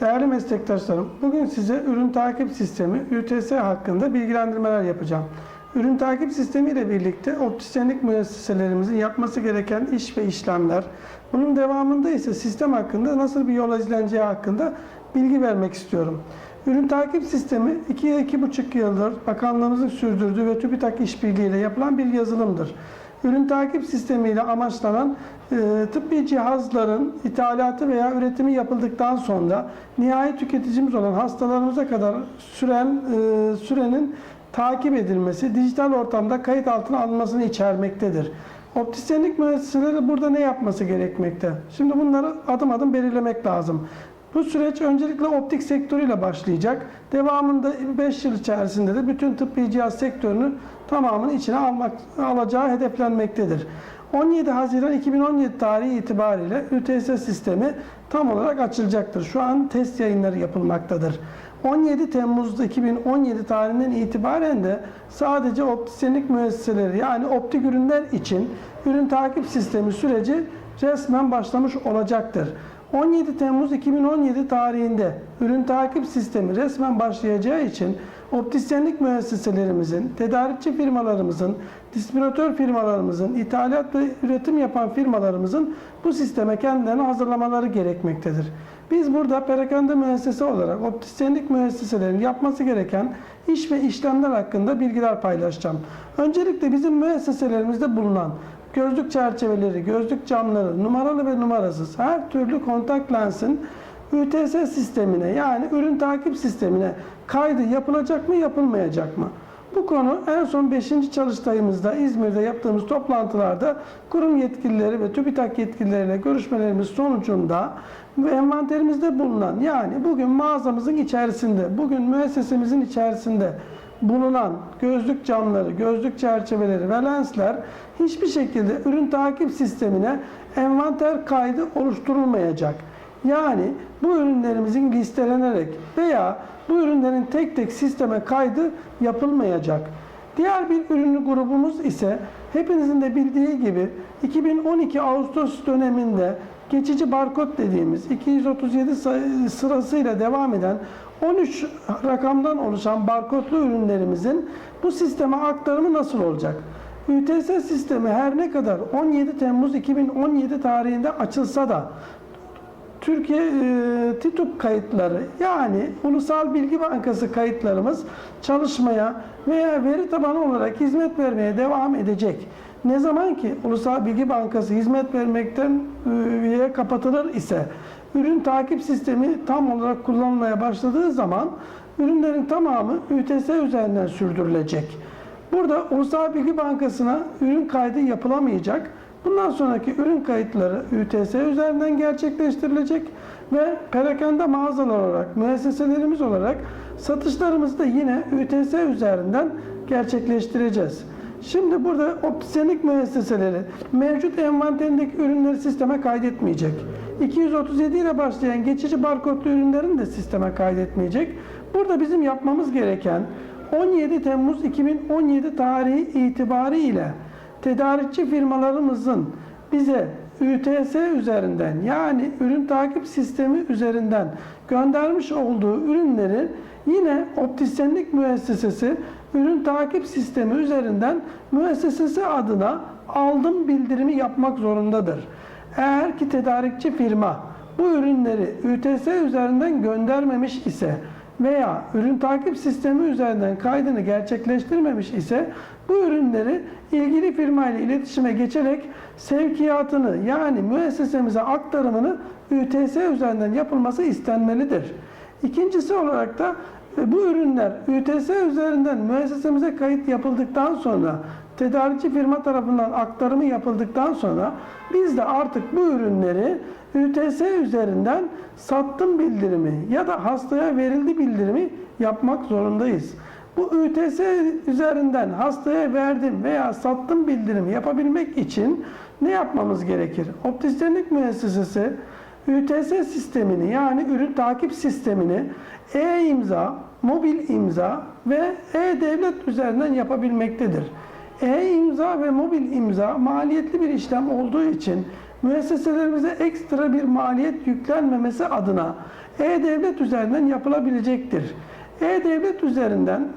Değerli meslektaşlarım, bugün size ürün takip sistemi UTS hakkında bilgilendirmeler yapacağım. Ürün takip sistemi ile birlikte optisyenlik müesseselerimizin yapması gereken iş ve işlemler, bunun devamında ise sistem hakkında nasıl bir yol izleneceği hakkında bilgi vermek istiyorum. Ürün takip sistemi 2-2,5 yıldır bakanlığımızın sürdürdüğü ve TÜBİTAK işbirliğiyle yapılan bir yazılımdır. Ürün takip sistemiyle amaçlanan e, tıbbi cihazların ithalatı veya üretimi yapıldıktan sonra nihai tüketicimiz olan hastalarımıza kadar süren e, sürenin takip edilmesi, dijital ortamda kayıt altına alınmasını içermektedir. Optisyenlik müesseseleri burada ne yapması gerekmekte? Şimdi bunları adım adım belirlemek lazım. Bu süreç öncelikle optik sektörüyle başlayacak. Devamında 5 yıl içerisinde de bütün tıbbi cihaz sektörünü tamamını içine almak, alacağı hedeflenmektedir. 17 Haziran 2017 tarihi itibariyle ÜTS sistemi tam olarak açılacaktır. Şu an test yayınları yapılmaktadır. 17 Temmuz 2017 tarihinden itibaren de sadece optisyenlik müesseseleri yani optik ürünler için ürün takip sistemi süreci resmen başlamış olacaktır. 17 Temmuz 2017 tarihinde ürün takip sistemi resmen başlayacağı için optisyenlik müesseselerimizin, tedarikçi firmalarımızın, distribütör firmalarımızın, ithalat ve üretim yapan firmalarımızın bu sisteme kendilerini hazırlamaları gerekmektedir. Biz burada perakende müessese olarak optisyenlik müesseselerinin yapması gereken iş ve işlemler hakkında bilgiler paylaşacağım. Öncelikle bizim müesseselerimizde bulunan gözlük çerçeveleri, gözlük camları, numaralı ve numarasız her türlü kontak lensin UTS sistemine yani ürün takip sistemine kaydı yapılacak mı yapılmayacak mı? Bu konu en son 5. çalıştayımızda İzmir'de yaptığımız toplantılarda kurum yetkilileri ve TÜBİTAK yetkilileriyle görüşmelerimiz sonucunda envanterimizde bulunan yani bugün mağazamızın içerisinde, bugün müessesemizin içerisinde bulunan gözlük camları, gözlük çerçeveleri ve lensler hiçbir şekilde ürün takip sistemine envanter kaydı oluşturulmayacak. Yani bu ürünlerimizin listelenerek veya bu ürünlerin tek tek sisteme kaydı yapılmayacak. Diğer bir ürünlü grubumuz ise hepinizin de bildiği gibi 2012 Ağustos döneminde geçici barkod dediğimiz 237 sayı- sırasıyla devam eden 13 rakamdan oluşan barkodlu ürünlerimizin bu sisteme aktarımı nasıl olacak? UTS sistemi her ne kadar 17 Temmuz 2017 tarihinde açılsa da Türkiye e, TİTUP kayıtları yani Ulusal Bilgi Bankası kayıtlarımız çalışmaya veya veri tabanı olarak hizmet vermeye devam edecek. Ne zaman ki Ulusal Bilgi Bankası hizmet vermekten e, üyeye kapatılır ise ürün takip sistemi tam olarak kullanılmaya başladığı zaman ürünlerin tamamı ÜTS üzerinden sürdürülecek. Burada Ulusal Bilgi Bankası'na ürün kaydı yapılamayacak. Bundan sonraki ürün kayıtları ÜTS üzerinden gerçekleştirilecek ve perakende mağazalar olarak, müesseselerimiz olarak satışlarımızı da yine ÜTS üzerinden gerçekleştireceğiz. Şimdi burada optisyenlik müesseseleri mevcut envanterindeki ürünleri sisteme kaydetmeyecek. 237 ile başlayan geçici barkodlu ürünlerin de sisteme kaydetmeyecek. Burada bizim yapmamız gereken 17 Temmuz 2017 tarihi itibariyle tedarikçi firmalarımızın bize ÜTS üzerinden yani ürün takip sistemi üzerinden göndermiş olduğu ürünleri yine optisyenlik müessesesi ürün takip sistemi üzerinden müessesesi adına aldım bildirimi yapmak zorundadır. Eğer ki tedarikçi firma bu ürünleri ÜTS üzerinden göndermemiş ise veya ürün takip sistemi üzerinden kaydını gerçekleştirmemiş ise bu ürünleri ilgili firma ile iletişime geçerek sevkiyatını yani müessesemize aktarımını ÜTS üzerinden yapılması istenmelidir. İkincisi olarak da bu ürünler ÜTS üzerinden müessesemize kayıt yapıldıktan sonra tedarikçi firma tarafından aktarımı yapıldıktan sonra biz de artık bu ürünleri ÜTS üzerinden sattım bildirimi ya da hastaya verildi bildirimi yapmak zorundayız. Bu ÜTS üzerinden hastaya verdim veya sattım bildirimi yapabilmek için ne yapmamız gerekir? Optisyenlik müessesesi ÜTS sistemini yani ürün takip sistemini e-imza, mobil imza ve e-devlet üzerinden yapabilmektedir. E-imza ve mobil imza maliyetli bir işlem olduğu için müesseselerimize ekstra bir maliyet yüklenmemesi adına E-Devlet üzerinden yapılabilecektir. E-Devlet üzerinden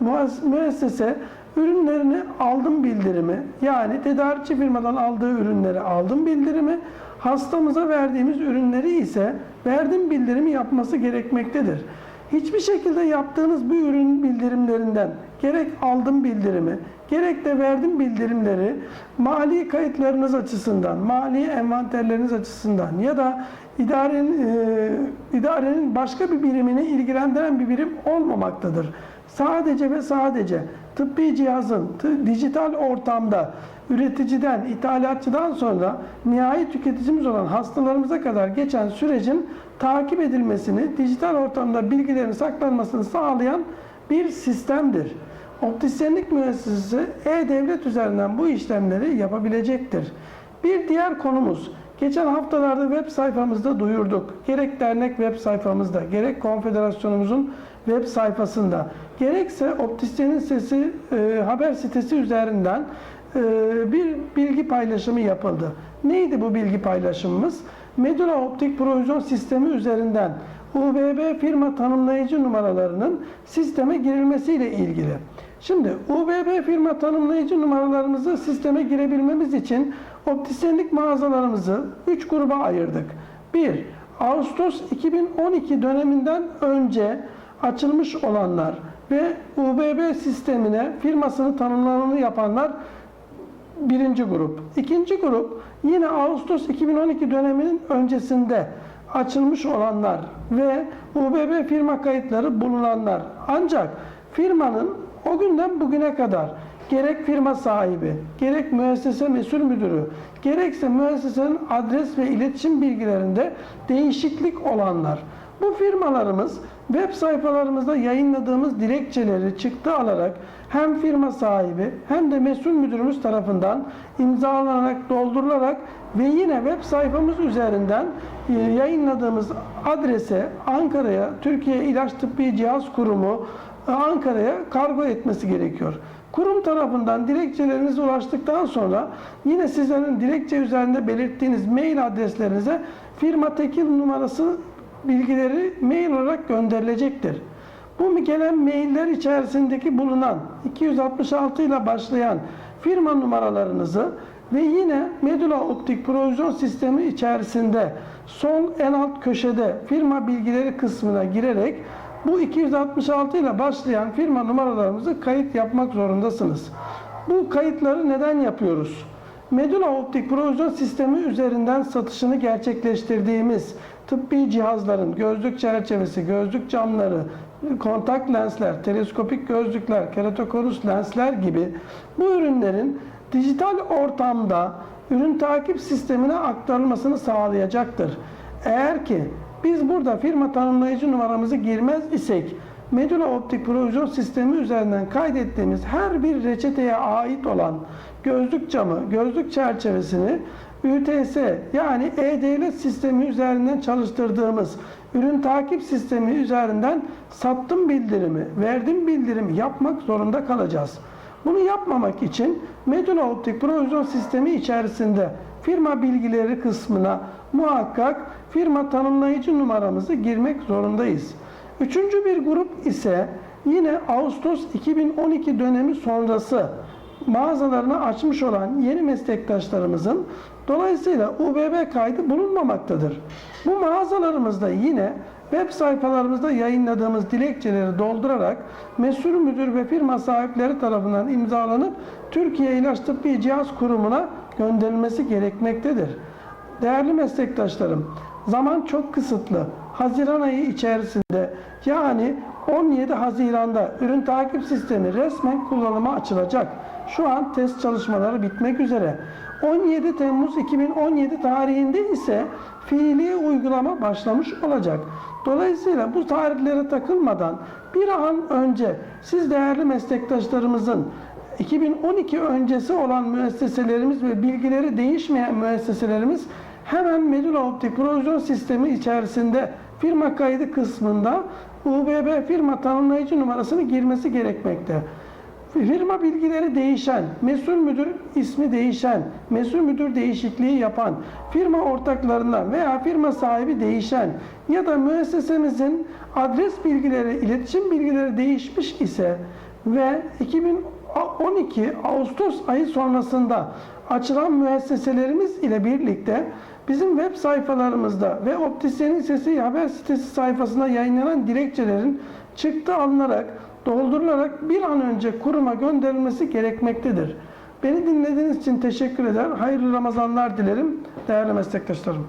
müessese ürünlerini aldım bildirimi yani tedarikçi firmadan aldığı ürünleri aldım bildirimi hastamıza verdiğimiz ürünleri ise verdim bildirimi yapması gerekmektedir. Hiçbir şekilde yaptığınız bu ürün bildirimlerinden gerek aldım bildirimi, gerek de verdim bildirimleri mali kayıtlarınız açısından, mali envanterleriniz açısından ya da idarenin, e, idarenin başka bir birimini ilgilendiren bir birim olmamaktadır. Sadece ve sadece tıbbi cihazın dijital ortamda üreticiden, ithalatçıdan sonra nihai tüketicimiz olan hastalarımıza kadar geçen sürecin takip edilmesini, dijital ortamda bilgilerin saklanmasını sağlayan bir sistemdir. Optisyenlik müessesesi e-devlet üzerinden bu işlemleri yapabilecektir. Bir diğer konumuz, geçen haftalarda web sayfamızda duyurduk. Gerek dernek web sayfamızda, gerek konfederasyonumuzun web sayfasında, gerekse Optisyenin Sesi e, haber sitesi üzerinden e, bir bilgi paylaşımı yapıldı. Neydi bu bilgi paylaşımımız? Medula Optik Provizyon Sistemi üzerinden UBB firma tanımlayıcı numaralarının sisteme girilmesiyle ilgili. Şimdi UBB firma tanımlayıcı numaralarımızı sisteme girebilmemiz için optisyenlik mağazalarımızı 3 gruba ayırdık. 1. Ağustos 2012 döneminden önce açılmış olanlar ve UBB sistemine firmasını tanımlamını yapanlar birinci grup. İkinci grup yine Ağustos 2012 döneminin öncesinde açılmış olanlar ve UBB firma kayıtları bulunanlar. Ancak firmanın o günden bugüne kadar gerek firma sahibi, gerek müessese mesul müdürü, gerekse müessesenin adres ve iletişim bilgilerinde değişiklik olanlar. Bu firmalarımız web sayfalarımızda yayınladığımız dilekçeleri çıktı alarak hem firma sahibi hem de mesul müdürümüz tarafından imzalanarak, doldurularak ve yine web sayfamız üzerinden e, yayınladığımız adrese Ankara'ya Türkiye İlaç Tıbbi Cihaz Kurumu e, Ankara'ya kargo etmesi gerekiyor. Kurum tarafından dilekçeleriniz ulaştıktan sonra yine sizlerin dilekçe üzerinde belirttiğiniz mail adreslerinize firma tekil numarası bilgileri mail olarak gönderilecektir. Bu gelen mailler içerisindeki bulunan 266 ile başlayan firma numaralarınızı ve yine Medula Optik Provizyon Sistemi içerisinde sol en alt köşede firma bilgileri kısmına girerek bu 266 ile başlayan firma numaralarımızı kayıt yapmak zorundasınız. Bu kayıtları neden yapıyoruz? Medula Optik Provizyon Sistemi üzerinden satışını gerçekleştirdiğimiz tıbbi cihazların gözlük çerçevesi, gözlük camları, kontak lensler, teleskopik gözlükler, keratokonus lensler gibi bu ürünlerin dijital ortamda ürün takip sistemine aktarılmasını sağlayacaktır. Eğer ki biz burada firma tanımlayıcı numaramızı girmez isek Medula Optik Provizyon Sistemi üzerinden kaydettiğimiz her bir reçeteye ait olan gözlük camı, gözlük çerçevesini ÜTS yani E-Devlet sistemi üzerinden çalıştırdığımız ürün takip sistemi üzerinden sattım bildirimi, verdim bildirimi yapmak zorunda kalacağız. Bunu yapmamak için Medula Optik Provizyon Sistemi içerisinde firma bilgileri kısmına muhakkak firma tanımlayıcı numaramızı girmek zorundayız. Üçüncü bir grup ise yine Ağustos 2012 dönemi sonrası mağazalarını açmış olan yeni meslektaşlarımızın dolayısıyla UBB kaydı bulunmamaktadır. Bu mağazalarımızda yine web sayfalarımızda yayınladığımız dilekçeleri doldurarak mesul müdür ve firma sahipleri tarafından imzalanıp Türkiye İlaç Tıbbi Cihaz Kurumu'na gönderilmesi gerekmektedir. Değerli meslektaşlarım, zaman çok kısıtlı. Haziran ayı içerisinde yani 17 Haziran'da ürün takip sistemi resmen kullanıma açılacak. Şu an test çalışmaları bitmek üzere. 17 Temmuz 2017 tarihinde ise fiili uygulama başlamış olacak. Dolayısıyla bu tarihlere takılmadan bir an önce siz değerli meslektaşlarımızın 2012 öncesi olan müesseselerimiz ve bilgileri değişmeyen müesseselerimiz hemen Medula Optik Provizyon Sistemi içerisinde firma kaydı kısmında UBB firma tanımlayıcı numarasını girmesi gerekmekte. firma bilgileri değişen, mesul müdür ismi değişen, mesul müdür değişikliği yapan, firma ortaklarından veya firma sahibi değişen ya da müessesemizin adres bilgileri, iletişim bilgileri değişmiş ise ve 2012 Ağustos ayı sonrasında açılan müesseselerimiz ile birlikte bizim web sayfalarımızda ve Optisyenin Sesi haber sitesi sayfasında yayınlanan dilekçelerin çıktı alınarak, doldurularak bir an önce kuruma gönderilmesi gerekmektedir. Beni dinlediğiniz için teşekkür eder. Hayırlı Ramazanlar dilerim değerli meslektaşlarım.